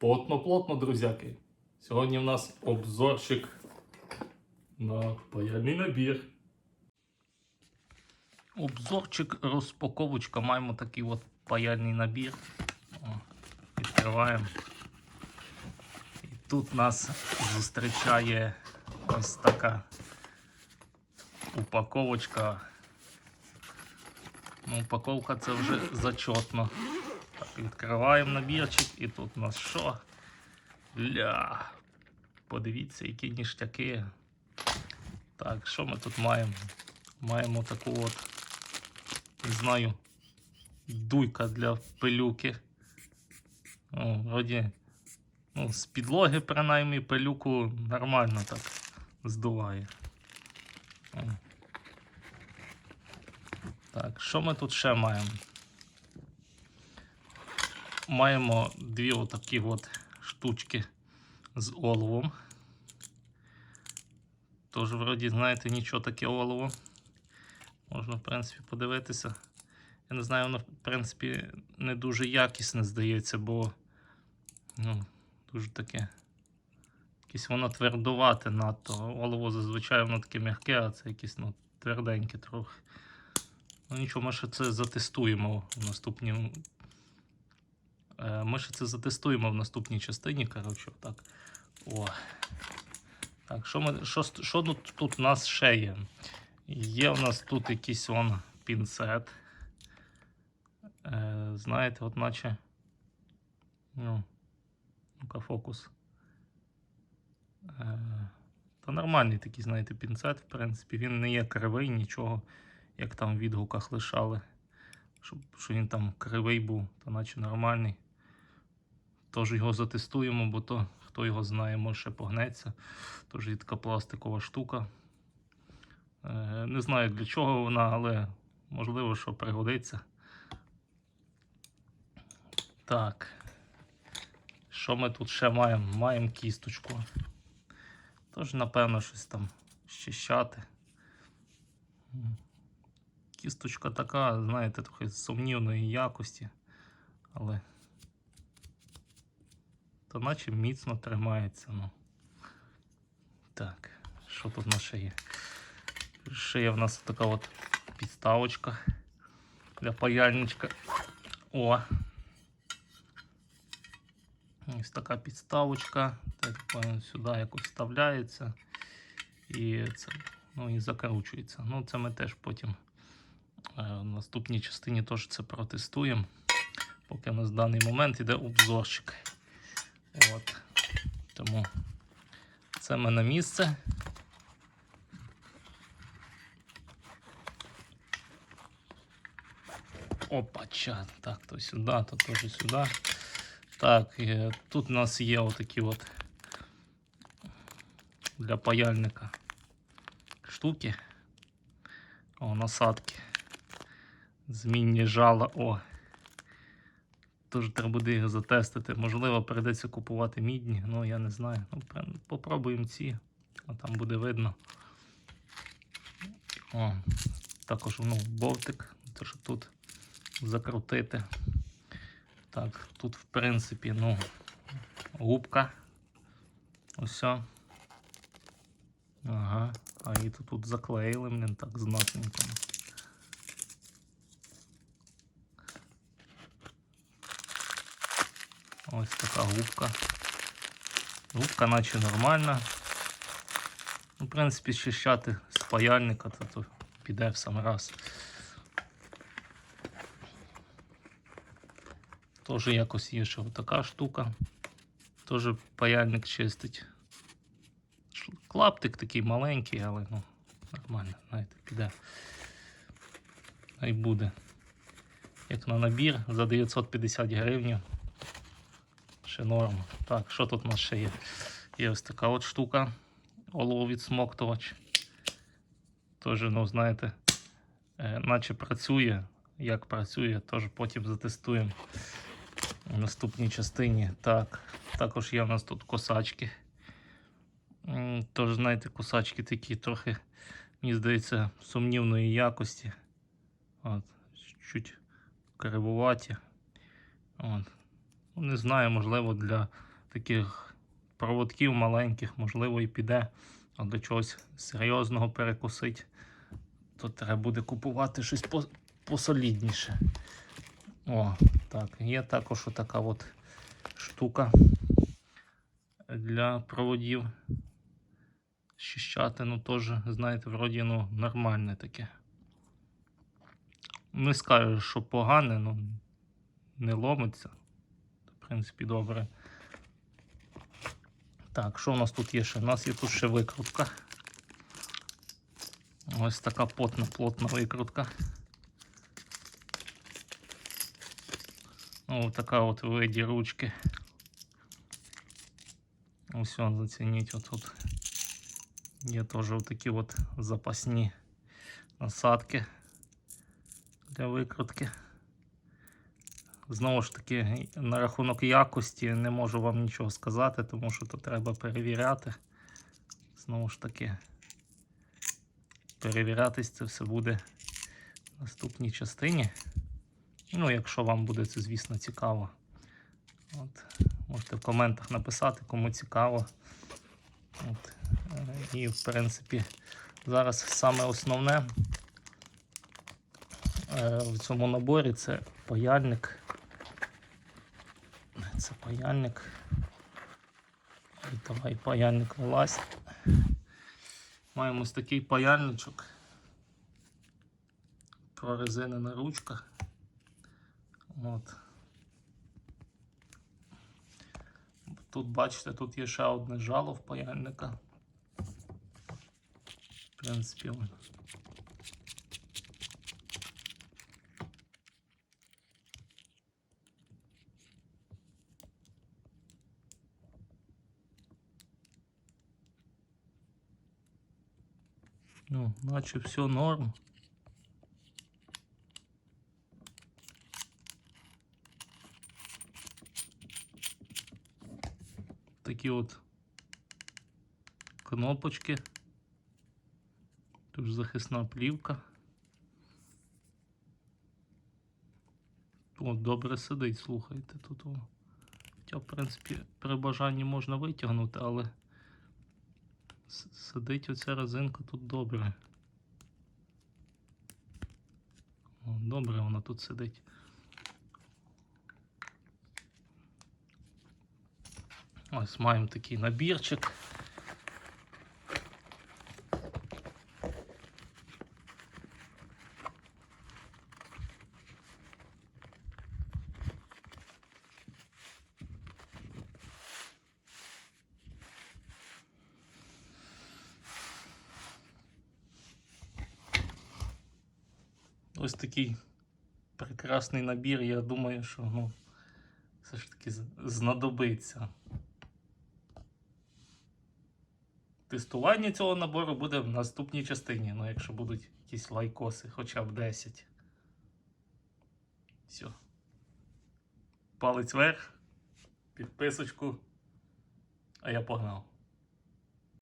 Плотно-плотно, друзяки. Сьогодні в нас обзорчик на паяльний набір. Обзорчик, розпаковочка. Маємо такий от паяльний набір. Відкриваємо. І тут нас зустрічає ось така упаковочка. Ну, упаковка це вже зачетно. Відкриваємо набірчик і тут у нас що? Ля. Подивіться, які ніштяки. Так, що ми тут маємо? Маємо таку от, не знаю, дуйка для пилюки. О, вроді, ну, з підлоги, принаймні, пилюку нормально так здуває. Так, що ми тут ще маємо? Маємо дві отакі от штучки з оловом. Тож, вроді, знаєте, нічого таке олово. Можна, в принципі, подивитися. Я не знаю, воно, в принципі, не дуже якісне, здається, бо ну, дуже таке. Якесь воно твердувате надто. Олово зазвичай воно таке м'яке, а це якесь ну, тверденьке трохи. Ну нічого, ми ще це затестуємо в наступній. Е, Ми ще це затестуємо в наступній частині. Коротше, так. О. Так, що, ми, що, що тут, тут у нас ще є? Є у нас тут якийсь он пінцет. Е, знаєте, от наче. Ну, ну-ка, фокус. Е, та нормальний такий, знаєте, пінцет, в принципі, він не є кривий, нічого, як там в відгуках лишали. Щоб, що він там кривий був, то наче нормальний. Тож його затестуємо, бо то, хто його знає, може ще погнеться. Тож є така пластикова штука. Е, не знаю для чого вона, але можливо, що пригодиться. Так. Що ми тут ще маємо? Маємо кісточку. Тож, напевно, щось там щищати. Кісточка така, знаєте, трохи сумнівної якості, але то наче міцно тримається. Ну. Так, що тут в нас ще є? Ще в нас така от підставочка для паяльничка. О! Ось така підставочка. Так, сюди якось вставляється і це ну, і закручується. Ну, це ми теж потім е, в наступній частині теж це протестуємо. Поки у нас в даний момент йде обзорчик. От. Тому це ми на місце. Опача. Так, то сюди, то теж сюди. Так, тут у нас є отакі от для паяльника штуки. О, насадки. Змінні жала. О. Тож треба буде їх затестити. Можливо, прийдеться купувати мідні, ну я не знаю. Ну, попробуємо ці, а там буде видно. О, також ну, болтик, то що тут закрутити. Так, тут, в принципі, ну, губка. Ось. Ага. А її тут, заклеїли, блін, так знатненько. Ось така губка. Губка наче нормальна. Ну, в принципі, щищати з паяльника, то, то піде в сам раз. Теж якось є ще така штука. Теж паяльник чистить. Клаптик такий маленький, але ну, нормально, знаєте, піде. Хай буде. Як на набір за 950 гривень. Норм. Так, що тут у нас ще є? Є ось така от штука. Оловідсмоктувач. Теж, ну, знаєте, е, наче працює. Як працює, теж потім затестуємо в наступній частині. Так, також є у нас тут косачки. Тож, знаєте, косачки такі трохи, мені здається, сумнівної якості. От, чуть кривуваті. От. Не знаю, можливо, для таких проводків маленьких, можливо, і піде, а до чогось серйозного перекусить, то треба буде купувати щось посолідніше. О, так, є також така от штука для проводів. Щищати, ну теж, знаєте, вроді ну, нормальне таке. Не скажу, що погане, ну не ломиться. В принципі, добре. Так, що у нас тут є ще? У нас є тут ще викрутка. Ось така потна, плотна викрутка. Ось така от в виді ручки. Ось он, зацініть отут. Є теж такі от запасні насадки для викрутки. Знову ж таки, на рахунок якості не можу вам нічого сказати, тому що то треба перевіряти. Знову ж таки, перевірятись це все буде в наступній частині. Ну, якщо вам буде це, звісно, цікаво. От, можете в коментах написати, кому цікаво. От, і, в принципі, зараз саме основне е, в цьому наборі це паяльник. Це паяльник. І давай паяльник вилазь. Маємо ось такий паяльничок. Прорезинена ручка. От. Тут, бачите, тут є ще одне жало в паяльника. В принципі, Ну, наче все норм. Такі от кнопочки. Тут захисна плівка. О, добре сидить, слухайте тут. О. Хоча, в принципі, при бажанні можна витягнути, але сидить оця резинка тут добре. Добре вона тут сидить. Ось маємо такий набірчик. Ось такий прекрасний набір. Я думаю, що ну, все ж таки знадобиться. Тестування цього набору буде в наступній частині. Ну, якщо будуть якісь лайкоси, хоча б 10. Все. Палець вверх, підписочку. А я погнав.